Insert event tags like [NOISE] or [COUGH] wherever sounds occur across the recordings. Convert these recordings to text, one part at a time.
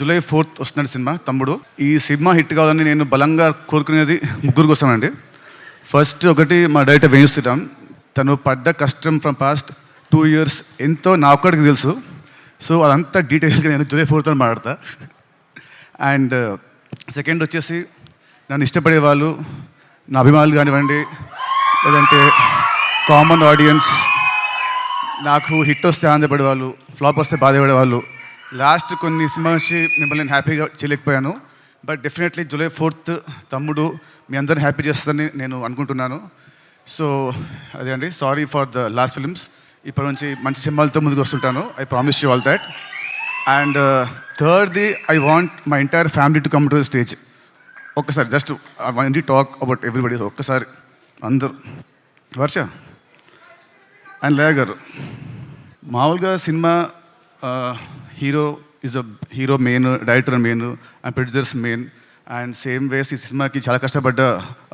July fourth వస్తున్నాడు cinema తమ్ముడు. ఈ సినిమా హిట్ కావాలని నేను బలంగా కోరుకునేది ముగ్గురు కోసమండి. ఫస్ట్ ఒకటి మా డైరెక్టర్ వేణు తను పడ్డ కష్టం ఫ్రమ్ పాస్ట్ టూ ఇయర్స్ ఎంతో నా ఒక్కడికి తెలుసు. సో అదంతా డీటెయిల్గా నేను జూలై ఫోర్త్ మాట్లాడతా. అండ్ సెకండ్ వచ్చేసి నన్ను ఇష్టపడే వాళ్ళు నా అభిమానులు కానివ్వండి లేదంటే కామన్ ఆడియన్స్ నాకు హిట్ వస్తే ఆనందపడే వాళ్ళు ఫ్లాప్ వస్తే బాధపడే వాళ్ళు లాస్ట్ కొన్ని సినిమా నుంచి మిమ్మల్ని నేను హ్యాపీగా చేయలేకపోయాను. బట్ డెఫినెట్లీ జూలై ఫోర్త్ తమ్ముడు మీ అందరిని హ్యాపీ చేస్తుందని నేను అనుకుంటున్నాను. సో అదే అండి sorry for the last films ఇప్పటి నుంచి మంచి సినిమాలతో ముందుకు వస్తుంటాను. I promise you all that and థర్డ్ది I want my entire family to come to the stage ఒక్కసారి just I want talk about everybody ఒక్కసారి అందరూ. వర్ష అండ్ లయ గారు మామూలుగా cinema uh, hero is a hero main director main and producers main and same ways ఈ సినిమాకి చాలా కష్టపడ్డ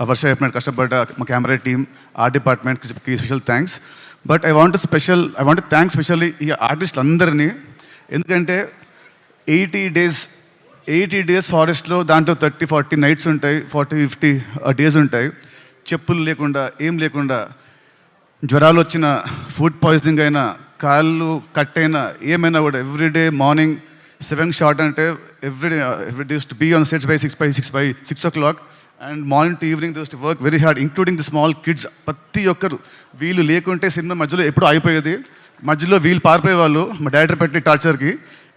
ఆ వర్ష చెప్పినట్టు కష్టపడ్డ మా కెమెరా టీమ్ ఆర్ట్ డిపార్ట్మెంట్కి special thanks but I want special I want thanks specially ఈ ఆర్టిస్టులు అందరినీ. ఎందుకంటే ఎయిటీ డేస్ ఎయిటీ డేస్ ఫారెస్ట్లో దాంట్లో థర్టీ ఫార్టీ నైట్స్ ఉంటాయి ఫార్టీ ఫిఫ్టీ డేస్ ఉంటాయి. చెప్పులు లేకుండా ఏం లేకుండా జ్వరాలు వచ్చిన ఫుడ్ పాయిజనింగ్ అయినా కాళ్ళు కట్ అయినా ఏమైనా కూడా ఎవ్రీడే మార్నింగ్ సెవెన్ షార్ట్ అంటే everyday every days to be on sets by six by six by six o'clock and morning to evening those to work very hard including the small kids ప్రతి ఒక్కరు వీళ్ళు లేకుంటే cinema మధ్యలో ఎప్పుడు అయిపోయేది మధ్యలో వీళ్ళు పారిపోయే వాళ్ళు మా డైరెక్టర్ పెట్టిన టార్చర్కి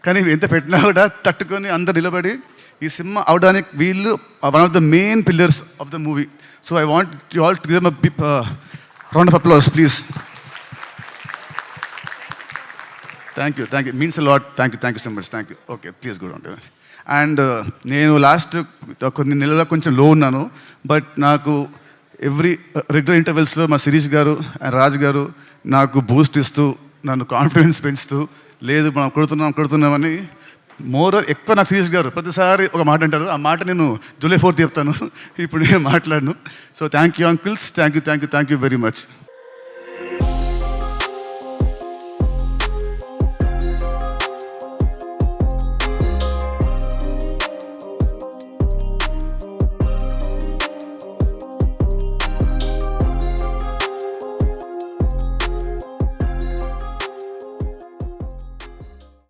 కానీ ఎంత పెట్టినా కూడా తట్టుకొని అందరు నిలబడి ఈ సినిమా అవడానికి వీళ్ళు one of the main pillars of the movie so I want you all to give round of applause please thank you thank you means lot thank you thank you so much thank you okay please good on and నేను last కొన్ని నెలల కొంచెం uh, లో ఉన్నాను but నాకు every regular ఇంటర్వెల్స్లో మా శిరీష్ గారు and Raj గారు నాకు బూస్ట్ ఇస్తూ నన్ను కాన్ఫిడెన్స్ పెంచుతూ లేదు మనం కొడుతున్నాం కొడుతున్నామని మోర్ ఎక్కువ నాకు శిరీష్ గారు ప్రతిసారి ఒక మాట అంటారు. ఆ మాట నేను జూలై ఫోర్త్ చెప్తాను. [LAUGHS] ఇప్పుడు నేను మాట్లాడను. So thank you uncles thank you thank you thank you very much